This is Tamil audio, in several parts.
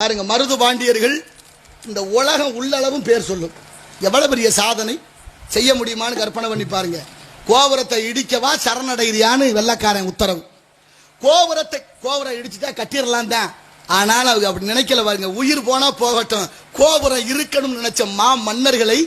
பாருங்க மருது பாண்டியர்கள் இந்த உலகம் உள்ளளவும் பேர் சொல்லும். எவ்வளவு பெரிய சாதனை? செய்ய முடியுமான்னு கற்பனை பண்ணி பாருங்க. கோபுரத்தை இடிக்கவா சரணடைகிறியான்னு வெள்ளக்காரன் உத்தரவு. கோபுரத்தை கோபுரம் இடிச்சுட்டா கட்டிடலாம் தான். ஆனாலும் அவங்க அப்படி நினைக்கல பாருங்க. உயிர் போனா போகட்டும். கோபுரம் இருக்கணும்னு நினைச்ச மா மன்னர்களை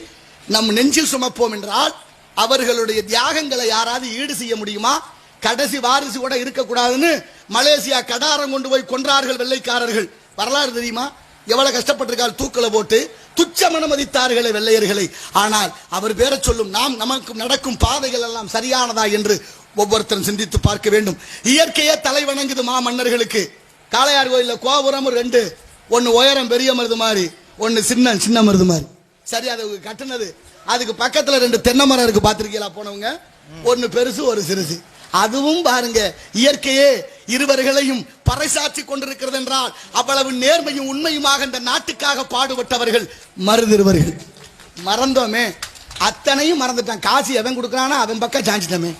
நம் நெஞ்சில் சுமப்போம் என்றால் அவர்களுடைய தியாகங்களை யாராவது ஈடு செய்ய முடியுமா? கடைசி வாரிசு கூட இருக்கக்கூடாதுன்னு மலேசியா கடாரம் கொண்டு போய் கொன்றார்கள் வெள்ளைக்காரர்கள். வரலாறு தெரியுமா? எவ்வளவு கஷ்டப்பட்டிருக்கால் தூக்கல போட்டு துச்சம் அனுமதித்தார்களே வெள்ளையர்களை. ஆனால் அவர் பேரை சொல்லும் நாம் நமக்கு நடக்கும் பாதைகள் எல்லாம் சரியானதா என்று ஒவ்வொருத்தரும் சிந்தித்து பார்க்க வேண்டும். இயற்கையே தலை வணங்குது மா மன்னர்களுக்கு காளையார் கோயிலில் கோபுரம் ரெண்டு. ஒன்னு உயரம் பெரிய மருது மாதிரி ஒன்னு சின்ன சின்ன மருது மாதிரி. சரி அது கட்டுனது. அதுக்கு பக்கத்துல ரெண்டு தென்னை மரம் இருக்கு பாத்திருக்கீங்களா போனவங்க? ஒன்னு பெருசு ஒரு சிறுசு. அதுவும் பாருங்க இயற்கையே இருவர்களையும் பறைசாற்றி கொண்டிருக்கிறது என்றால் அவ்வளவு நேர்மையும் உண்மையுமாக இந்த நாட்டுக்காக பாடுபட்டவர்கள் மருதிருவர்கள் மறந்தோமே. அத்தனையும் மறந்துட்டான். காசு எவன் கொடுக்குறானா அவன் பக்கம் சாஞ்சிட்டோமே.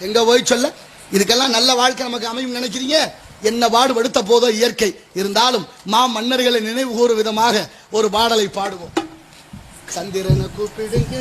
எங்க போய் சொல்ல? இதுக்கெல்லாம் நல்ல வாழ்க்கை நமக்கு அமையும் நினைக்கிறீங்க? என்ன பாடுபடுத்த போதோ இயற்கை. இருந்தாலும் மா மன்னர்களை நினைவு கூறும் விதமாக ஒரு பாடலை பாடுவோம். சந்திரனை கூப்பிடுங்க